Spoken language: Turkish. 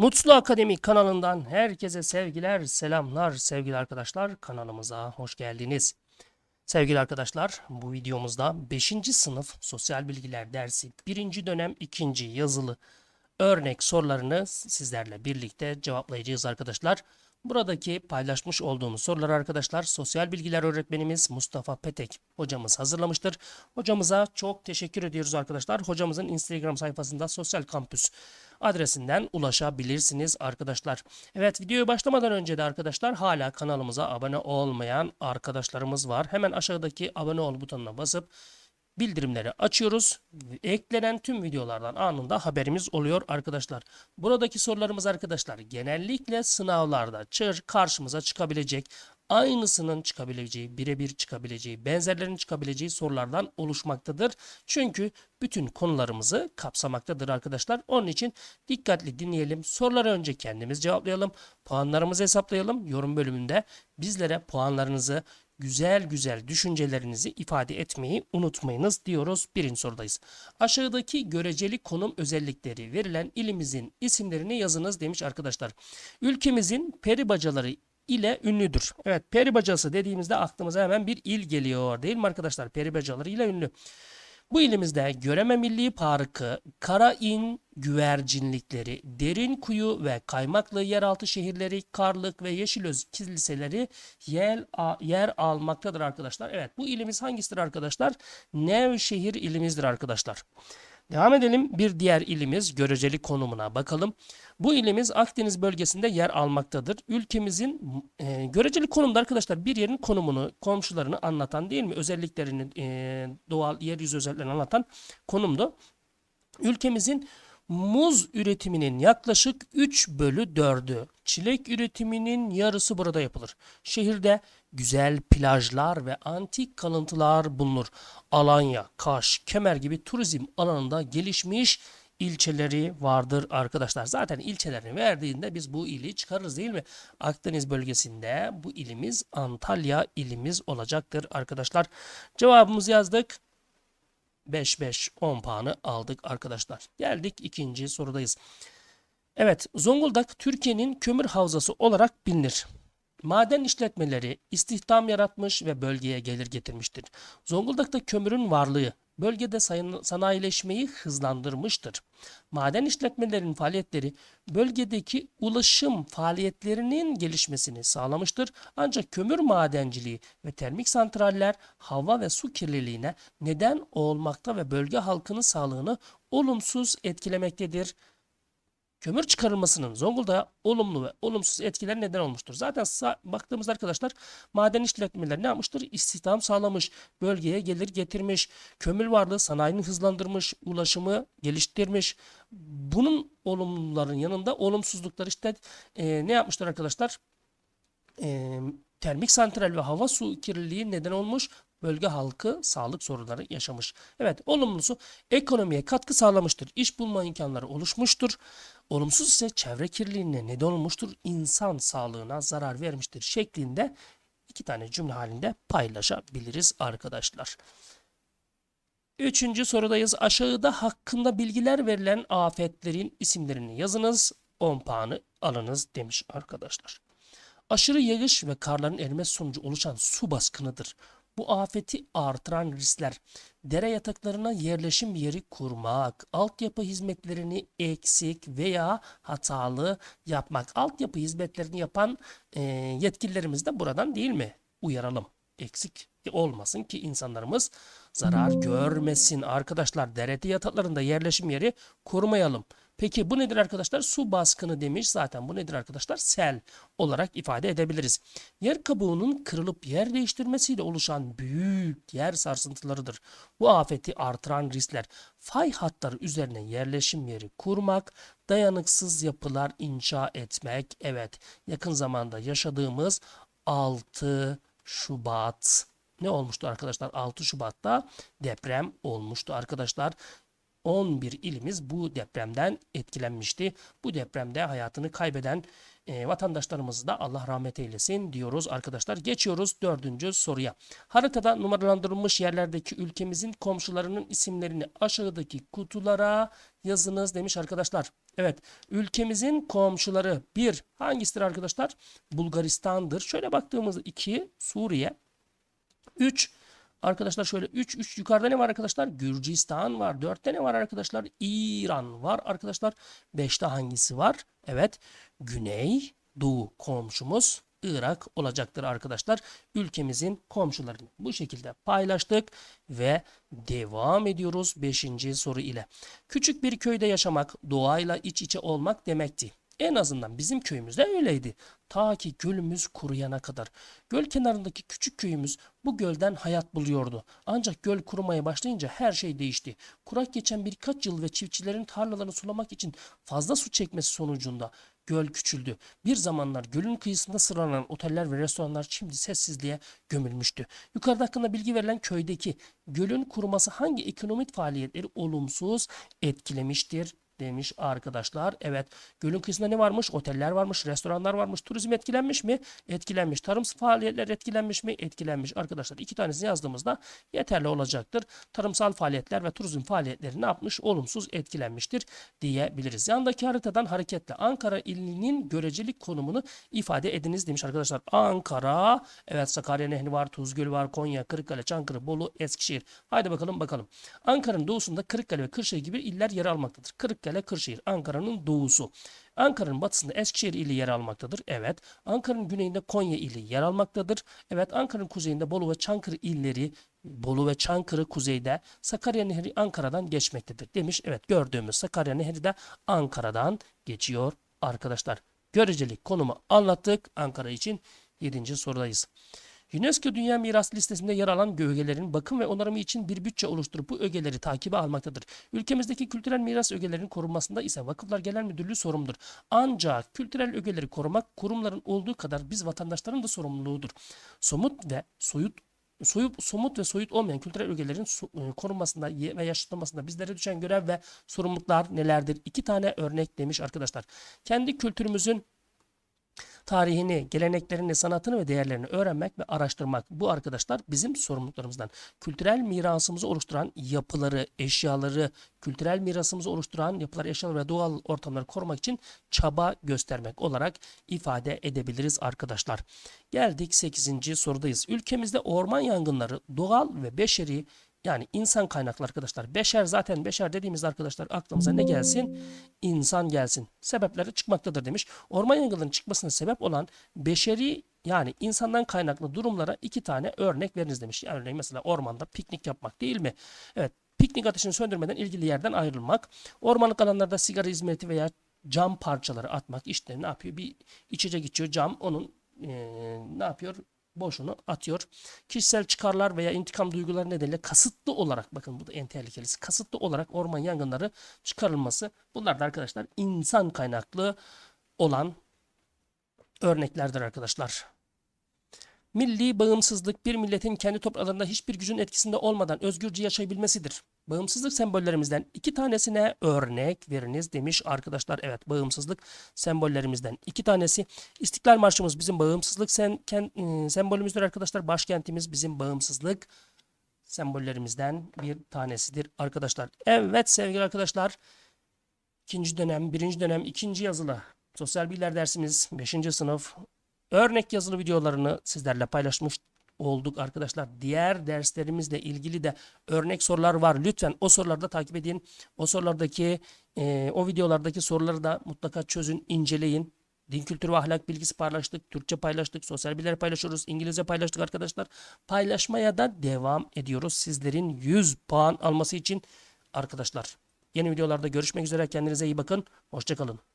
Mutlu Akademi kanalından herkese sevgiler, selamlar sevgili arkadaşlar. Kanalımıza hoş geldiniz. Sevgili arkadaşlar, bu videomuzda 5. sınıf sosyal bilgiler dersi 1. dönem 2. yazılı örnek sorularını sizlerle birlikte cevaplayacağız arkadaşlar. Buradaki paylaşmış olduğumuz soruları arkadaşlar sosyal bilgiler öğretmenimiz Mustafa Petek hocamız hazırlamıştır. Hocamıza çok teşekkür ediyoruz arkadaşlar. Hocamızın Instagram sayfasında Sosyal Kampüs adresinden ulaşabilirsiniz arkadaşlar. Evet videoya başlamadan önce de arkadaşlar hala kanalımıza abone olmayan arkadaşlarımız var. Hemen aşağıdaki abone ol butonuna basıp bildirimleri açıyoruz. Eklenen tüm videolardan anında haberimiz oluyor arkadaşlar. Buradaki sorularımız arkadaşlar genellikle sınavlarda çır karşımıza çıkabilecek aynısının çıkabileceği, birebir çıkabileceği, benzerlerinin çıkabileceği sorulardan oluşmaktadır. Çünkü bütün konularımızı kapsamaktadır arkadaşlar. Onun için dikkatli dinleyelim. Soruları önce kendimiz cevaplayalım. Puanlarımızı hesaplayalım. Yorum bölümünde bizlere puanlarınızı güzel güzel düşüncelerinizi ifade etmeyi unutmayınız diyoruz. Birinci sorudayız. Aşağıdaki göreceli konum özellikleri verilen ilimizin isimlerini yazınız demiş arkadaşlar. Ülkemizin peri bacaları ile ünlüdür. Evet peri bacası dediğimizde aklımıza hemen bir il geliyor değil mi arkadaşlar? Peri bacaları ile ünlü. Bu ilimizde Göreme Milli Parkı, Karain güvercinlikleri, Derin Kuyu ve Kaymaklı yeraltı şehirleri, Karlık ve Yeşilöz kiliseleri yer, yer almaktadır arkadaşlar. Evet bu ilimiz hangisidir arkadaşlar? Nevşehir ilimizdir arkadaşlar. Devam edelim. Bir diğer ilimiz göreceli konumuna bakalım. Bu ilimiz Akdeniz bölgesinde yer almaktadır. Ülkemizin e, göreceli konumda arkadaşlar bir yerin konumunu, komşularını anlatan değil mi? Özelliklerini, e, doğal yeryüzü özelliklerini anlatan konumdu. Ülkemizin muz üretiminin yaklaşık 3 bölü 4'ü, çilek üretiminin yarısı burada yapılır. Şehirde güzel plajlar ve antik kalıntılar bulunur. Alanya, Kaş, Kemer gibi turizm alanında gelişmiş ilçeleri vardır arkadaşlar. Zaten ilçelerini verdiğinde biz bu ili çıkarırız değil mi? Akdeniz bölgesinde bu ilimiz Antalya ilimiz olacaktır arkadaşlar. Cevabımızı yazdık. 5-5-10 puanı aldık arkadaşlar. Geldik ikinci sorudayız. Evet Zonguldak Türkiye'nin kömür havzası olarak bilinir. Maden işletmeleri istihdam yaratmış ve bölgeye gelir getirmiştir. Zonguldak'ta kömürün varlığı bölgede sanayileşmeyi hızlandırmıştır. Maden işletmelerinin faaliyetleri bölgedeki ulaşım faaliyetlerinin gelişmesini sağlamıştır. Ancak kömür madenciliği ve termik santraller hava ve su kirliliğine neden olmakta ve bölge halkının sağlığını olumsuz etkilemektedir kömür çıkarılmasının Zonguldak'a olumlu ve olumsuz etkiler neden olmuştur. Zaten baktığımızda arkadaşlar maden işletmeleri ne yapmıştır? İstihdam sağlamış, bölgeye gelir getirmiş, kömür varlığı sanayini hızlandırmış, ulaşımı geliştirmiş. Bunun olumluların yanında olumsuzluklar işte e, ne yapmışlar arkadaşlar? E, termik santral ve hava su kirliliği neden olmuş bölge halkı sağlık sorunları yaşamış. Evet olumlusu ekonomiye katkı sağlamıştır. İş bulma imkanları oluşmuştur. Olumsuz ise çevre kirliliğine neden olmuştur. İnsan sağlığına zarar vermiştir şeklinde iki tane cümle halinde paylaşabiliriz arkadaşlar. Üçüncü sorudayız. Aşağıda hakkında bilgiler verilen afetlerin isimlerini yazınız. 10 puanı alınız demiş arkadaşlar. Aşırı yağış ve karların erimesi sonucu oluşan su baskınıdır. Bu afeti artıran riskler dere yataklarına yerleşim yeri kurmak, altyapı hizmetlerini eksik veya hatalı yapmak. Altyapı hizmetlerini yapan e, yetkililerimiz de buradan değil mi? Uyaralım. Eksik olmasın ki insanlarımız zarar görmesin. Arkadaşlar dere yataklarında yerleşim yeri kurmayalım. Peki bu nedir arkadaşlar? Su baskını demiş. Zaten bu nedir arkadaşlar? Sel olarak ifade edebiliriz. Yer kabuğunun kırılıp yer değiştirmesiyle oluşan büyük yer sarsıntılarıdır. Bu afeti artıran riskler fay hatları üzerine yerleşim yeri kurmak, dayanıksız yapılar inşa etmek. Evet yakın zamanda yaşadığımız 6 Şubat ne olmuştu arkadaşlar? 6 Şubat'ta deprem olmuştu arkadaşlar. 11 ilimiz bu depremden etkilenmişti. Bu depremde hayatını kaybeden e, vatandaşlarımızı da Allah rahmet eylesin diyoruz arkadaşlar. Geçiyoruz dördüncü soruya. Haritada numaralandırılmış yerlerdeki ülkemizin komşularının isimlerini aşağıdaki kutulara yazınız demiş arkadaşlar. Evet ülkemizin komşuları bir hangisidir arkadaşlar? Bulgaristan'dır. Şöyle baktığımızda 2 Suriye 3 Arkadaşlar şöyle 3 3 yukarıda ne var arkadaşlar? Gürcistan var. 4'te ne var arkadaşlar? İran var arkadaşlar. 5'te hangisi var? Evet. Güney Doğu komşumuz Irak olacaktır arkadaşlar. Ülkemizin komşularını bu şekilde paylaştık ve devam ediyoruz 5. soru ile. Küçük bir köyde yaşamak, doğayla iç içe olmak demekti. En azından bizim köyümüzde öyleydi. Ta ki gölümüz kuruyana kadar. Göl kenarındaki küçük köyümüz bu gölden hayat buluyordu. Ancak göl kurumaya başlayınca her şey değişti. Kurak geçen birkaç yıl ve çiftçilerin tarlalarını sulamak için fazla su çekmesi sonucunda göl küçüldü. Bir zamanlar gölün kıyısında sıralanan oteller ve restoranlar şimdi sessizliğe gömülmüştü. Yukarıda hakkında bilgi verilen köydeki gölün kuruması hangi ekonomik faaliyetleri olumsuz etkilemiştir demiş arkadaşlar. Evet gölün kıyısında ne varmış? Oteller varmış, restoranlar varmış. Turizm etkilenmiş mi? Etkilenmiş. Tarımsal faaliyetler etkilenmiş mi? Etkilenmiş. Arkadaşlar iki tanesini yazdığımızda yeterli olacaktır. Tarımsal faaliyetler ve turizm faaliyetleri ne yapmış? Olumsuz etkilenmiştir diyebiliriz. Yandaki haritadan hareketle Ankara ilinin görecelik konumunu ifade ediniz demiş arkadaşlar. Ankara, evet Sakarya Nehri var, Tuz Gölü var, Konya, Kırıkkale, Çankırı, Bolu, Eskişehir. Haydi bakalım bakalım. Ankara'nın doğusunda Kırıkkale ve Kırşehir gibi iller yer almaktadır. Kırıkkale Kırıkkale, Kırşehir, Ankara'nın doğusu. Ankara'nın batısında Eskişehir ili yer almaktadır. Evet. Ankara'nın güneyinde Konya ili yer almaktadır. Evet. Ankara'nın kuzeyinde Bolu ve Çankırı illeri Bolu ve Çankırı kuzeyde Sakarya Nehri Ankara'dan geçmektedir demiş. Evet gördüğümüz Sakarya Nehri de Ankara'dan geçiyor arkadaşlar. Görecelik konumu anlattık Ankara için 7. sorudayız. UNESCO Dünya Miras Listesi'nde yer alan ögelerin bakım ve onarımı için bir bütçe oluşturup bu ögeleri takibe almaktadır. Ülkemizdeki kültürel miras ögelerinin korunmasında ise Vakıflar Genel Müdürlüğü sorumludur. Ancak kültürel ögeleri korumak kurumların olduğu kadar biz vatandaşların da sorumluluğudur. Somut ve soyut soyup somut ve soyut olmayan kültürel ögelerin e, korunmasında ve yaşatılmasında bizlere düşen görev ve sorumluluklar nelerdir? İki tane örnek demiş arkadaşlar. Kendi kültürümüzün tarihini, geleneklerini, sanatını ve değerlerini öğrenmek ve araştırmak. Bu arkadaşlar bizim sorumluluklarımızdan. Kültürel mirasımızı oluşturan yapıları, eşyaları, kültürel mirasımızı oluşturan yapılar, eşyalar ve doğal ortamları korumak için çaba göstermek olarak ifade edebiliriz arkadaşlar. Geldik 8. sorudayız. Ülkemizde orman yangınları doğal ve beşeri yani insan kaynaklı arkadaşlar. Beşer zaten beşer dediğimiz arkadaşlar aklımıza ne gelsin? İnsan gelsin. Sebepleri çıkmaktadır demiş. Orman yangınlarının çıkmasına sebep olan beşeri yani insandan kaynaklı durumlara iki tane örnek veriniz demiş. Yani örneğin mesela ormanda piknik yapmak değil mi? Evet piknik ateşini söndürmeden ilgili yerden ayrılmak. Ormanlık alanlarda sigara hizmeti veya cam parçaları atmak işte ne yapıyor? Bir içecek içiyor cam onun ee, ne yapıyor? Boşunu atıyor. Kişisel çıkarlar veya intikam duyguları nedeniyle kasıtlı olarak bakın bu da en tehlikelisi kasıtlı olarak orman yangınları çıkarılması. Bunlar da arkadaşlar insan kaynaklı olan örneklerdir arkadaşlar. Milli bağımsızlık bir milletin kendi topraklarında hiçbir gücün etkisinde olmadan özgürce yaşayabilmesidir. Bağımsızlık sembollerimizden iki tanesine örnek veriniz demiş arkadaşlar. Evet bağımsızlık sembollerimizden iki tanesi. İstiklal Marşımız bizim bağımsızlık sen, ken, e, sembolümüzdür arkadaşlar. Başkentimiz bizim bağımsızlık sembollerimizden bir tanesidir arkadaşlar. Evet sevgili arkadaşlar. ikinci dönem, birinci dönem, ikinci yazılı sosyal bilgiler dersimiz 5. sınıf örnek yazılı videolarını sizlerle paylaşmış olduk arkadaşlar. Diğer derslerimizle ilgili de örnek sorular var. Lütfen o soruları da takip edin. O sorulardaki e, o videolardaki soruları da mutlaka çözün, inceleyin. Din kültürü ve ahlak bilgisi paylaştık. Türkçe paylaştık. Sosyal bilgiler paylaşıyoruz. İngilizce paylaştık arkadaşlar. Paylaşmaya da devam ediyoruz. Sizlerin 100 puan alması için arkadaşlar. Yeni videolarda görüşmek üzere. Kendinize iyi bakın. Hoşçakalın.